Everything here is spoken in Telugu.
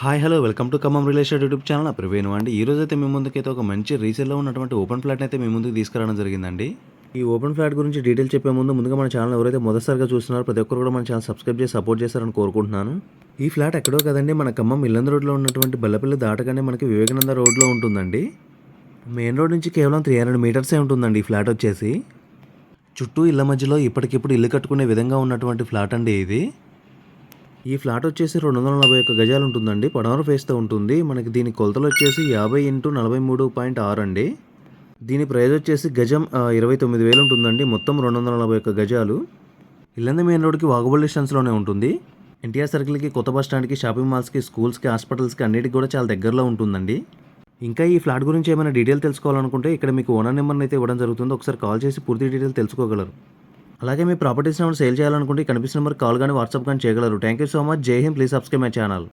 Hi hello welcome to Khammam relation YouTube channel నా ప్రవీణ్ అండి. ఈ రోజు అయితే మీ ముందుకైతే ఒక మంచి రీసేల్లో ఉన్నటువంటి ఓపెన్ ఫ్లాట్ అయితే మీ ముందుకు తీసుకురావడం జరిగిందండి. ఈ ఓపెన్ ఫ్లాట్ గురించి డీటెయిల్ చెప్పే ముందు ముందుగా మన ఛానల్ ఎవరైతే మొదటిసారిగా చూస్తున్నారో ప్రతి ఒక్కరు కూడా మన ఛానల్ సబ్స్క్రైబ్ చేసి సపోర్ట్ చేస్తారని కోరుకుంటున్నాను. ఈ ఫ్లాట్ ఎక్కడో కదండి మన ఖమ్మం ఇల్లంద రోడ్లో ఉన్నటువంటి బల్లపల్లి దాటగానే మనకి వివేకానంద రోడ్లో ఉంటుందండి. మెయిన్ రోడ్ నుంచి కేవలం త్రీ హండ్రెడ్ మీటర్సే ఉంటుందండి ఈ ఫ్లాట్ వచ్చేసి. చుట్టూ ఇళ్ళ మధ్యలో ఇప్పటికిప్పుడు ఇల్లు కట్టుకునే విధంగా ఉన్నటువంటి ఫ్లాట్ అండి ఇది. ఈ ఫ్లాట్ వచ్చేసి రెండు వందల నలభై ఒక్క గజాలు ఉంటుందండి పడమర ఫేస్తో ఉంటుంది. మనకి దీని కొలతలు వచ్చేసి యాభై ఇంటూ నలభై మూడు పాయింట్ ఆరు అండి. దీని ప్రైస్ వచ్చేసి గజం ఇరవై తొమ్మిది వేలు ఉంటుందండి మొత్తం రెండు వందల నలభై ఒక్క గజాలు. ఇల్లంద మెయిన్ రోడ్కి వాగబుల్ డిస్టెన్స్లోనే ఉంటుంది. ఎన్టీఆర్ సర్కిల్కి కొత్త బస్ స్టాండ్కి షాపింగ్ మాల్స్కి స్కూల్స్కి హాస్పిటల్స్కి అన్నిటికి కూడా చాలా దగ్గరలో ఉంటుందండి. ఇంకా ఈ ఫ్లాట్ గురించి ఏమైనా డీటెయిల్ తెలుసుకోవాలనుకుంటే ఇక్కడ మీకు ఓనర్ నెంబర్ని అయితే ఇవ్వడం జరుగుతుంది. ఒకసారి కాల్ చేసి పూర్తి డీటెయిల్ తెలుసుకోగలరు. అలాగే మీ ప్రాపర్టీస్ ఏమైనా సేల్ చేయాలనుకుంటే కనిపిస్తున్న నెంబర్ కాల్ కానీ వాట్సాప్ కానీ చేయగలరు. Thank you so much. Jai Hind. Please subscribe my channel.